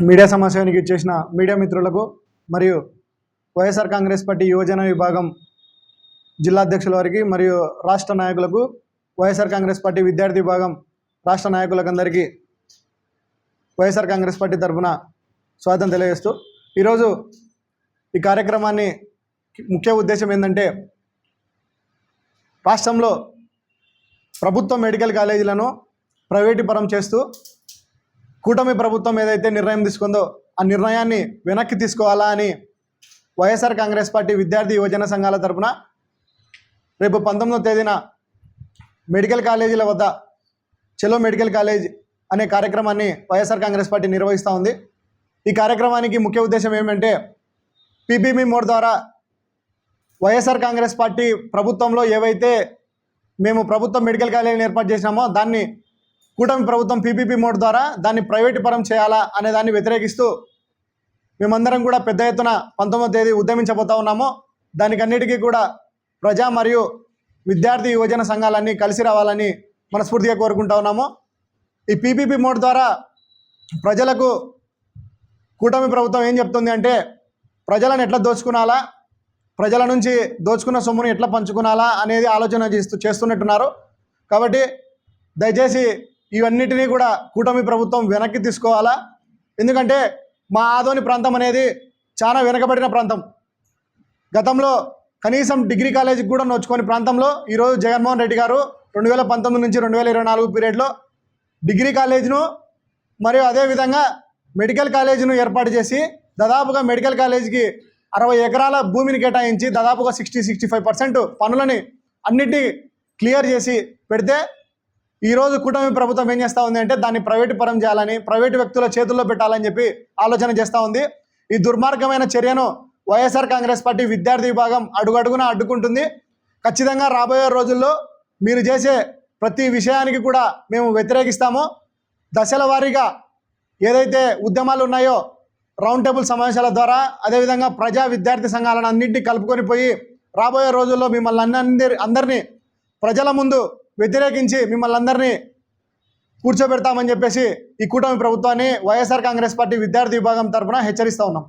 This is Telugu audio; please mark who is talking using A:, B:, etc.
A: మీడియా సమావేశానికి ఇచ్చేసిన మీడియా మిత్రులకు మరియు వైఎస్ఆర్ కాంగ్రెస్ పార్టీ యువజన విభాగం జిల్లా అధ్యక్షుల వారికి మరియు రాష్ట్ర నాయకులకు వైఎస్ఆర్ కాంగ్రెస్ పార్టీ విద్యార్థి విభాగం రాష్ట్ర నాయకులకు అందరికీ వైఎస్ఆర్ కాంగ్రెస్ పార్టీ తరఫున స్వాగతం తెలియజేస్తూ ఈరోజు ఈ కార్యక్రమాన్ని ముఖ్య ఉద్దేశం ఏంటంటే రాష్ట్రంలో ప్రభుత్వ మెడికల్ కాలేజీలను ప్రైవేటీకరం చేస్తూ కూటమి ప్రభుత్వం ఏదైతే నిర్ణయం తీసుకుందో ఆ నిర్ణయాన్ని వెనక్కి తీసుకోవాలా అని వైఎస్ఆర్ కాంగ్రెస్ పార్టీ విద్యార్థి యువజన సంఘాల తరపున రేపు పంతొమ్మిదో తేదీన మెడికల్ కాలేజీల వద్ద చెలో మెడికల్ కాలేజ్ అనే కార్యక్రమాన్ని వైఎస్ఆర్ కాంగ్రెస్ పార్టీ నిర్వహిస్తూ ఉంది. ఈ కార్యక్రమానికి ముఖ్య ఉద్దేశం ఏమంటే పీపీబీ మోడ్ ద్వారా వైఎస్ఆర్ కాంగ్రెస్ పార్టీ ప్రభుత్వంలో ఏవైతే మేము ప్రభుత్వం మెడికల్ కాలేజీని ఏర్పాటు చేసినామో దాన్ని కూటమి ప్రభుత్వం పీపీపీ మోడ్ ద్వారా దాన్ని ప్రైవేటు పరం చేయాలా అనే దాన్ని వ్యతిరేకిస్తూ మేమందరం కూడా పెద్ద ఎత్తున పంతొమ్మిదో తేదీ ఉద్యమించబోతా ఉన్నాము. దానికన్నిటికీ కూడా ప్రజా మరియు విద్యార్థి యువజన సంఘాలన్నీ కలిసి రావాలని మనస్ఫూర్తిగా కోరుకుంటా ఉన్నాము. ఈ పీపీపీ మోడ్ ద్వారా ప్రజలకు కూటమి ప్రభుత్వం ఏం చెప్తుంది అంటే ప్రజలను ఎట్లా దోచుకునాలా ప్రజల నుంచి దోచుకున్న సొమ్మును ఎట్లా పంచుకునాలా అనేది ఆలోచన చేస్తూ చేస్తున్నట్టున్నారు. కాబట్టి దయచేసి ఇవన్నిటినీ కూడా కూటమి ప్రభుత్వం వెనక్కి తీసుకోవాలా? ఎందుకంటే మా ఆదోని ప్రాంతం అనేది చాలా వెనకబడిన ప్రాంతం. గతంలో కనీసం డిగ్రీ కాలేజీకి కూడా నోచుకొని ప్రాంతంలో ఈరోజు జగన్మోహన్ రెడ్డి గారు రెండు వేల పంతొమ్మిది నుంచి రెండు వేల ఇరవై నాలుగు పీరియడ్లో డిగ్రీ కాలేజీను మరియు అదేవిధంగా మెడికల్ కాలేజీను ఏర్పాటు చేసి దాదాపుగా మెడికల్ కాలేజీకి అరవై ఎకరాల భూమిని కేటాయించి దాదాపుగా సిక్స్టీ సిక్స్టీ ఫైవ్ పర్సెంట్ పనులని అన్నిటినీ క్లియర్ చేసి పెడితే ఈరోజు కూటమి ప్రభుత్వం ఏం చేస్తూ ఉంది అంటే దాన్ని ప్రైవేటు పరం చేయాలని ప్రైవేటు వ్యక్తుల చేతుల్లో పెట్టాలని చెప్పి ఆలోచన చేస్తూ ఉంది. ఈ దుర్మార్గమైన చర్యను వైఎస్ఆర్ కాంగ్రెస్ పార్టీ విద్యార్థి విభాగం అడుగడుగున అడ్డుకుంటుంది. ఖచ్చితంగా రాబోయే రోజుల్లో మీరు చేసే ప్రతి విషయానికి కూడా మేము వ్యతిరేకిస్తాము. దశల వారీగా ఏదైతే ఉద్యమాలు ఉన్నాయో రౌండ్ టేబుల్ సమావేశాల ద్వారా అదేవిధంగా ప్రజా విద్యార్థి సంఘాలను అన్నింటినీ కలుపుకొని పోయి రాబోయే రోజుల్లో మిమ్మల్ని అందరి అందరినీ ప్రజల ముందు వ్యతిరేకించి మిమ్మల్ని అందరినీ కూర్చోబెడతామని చెప్పేసి ఈ కూటమి ప్రభుత్వాన్ని వైఎస్ఆర్ కాంగ్రెస్ పార్టీ విద్యార్థి విభాగం తరఫున హెచ్చరిస్తూ ఉన్నాం.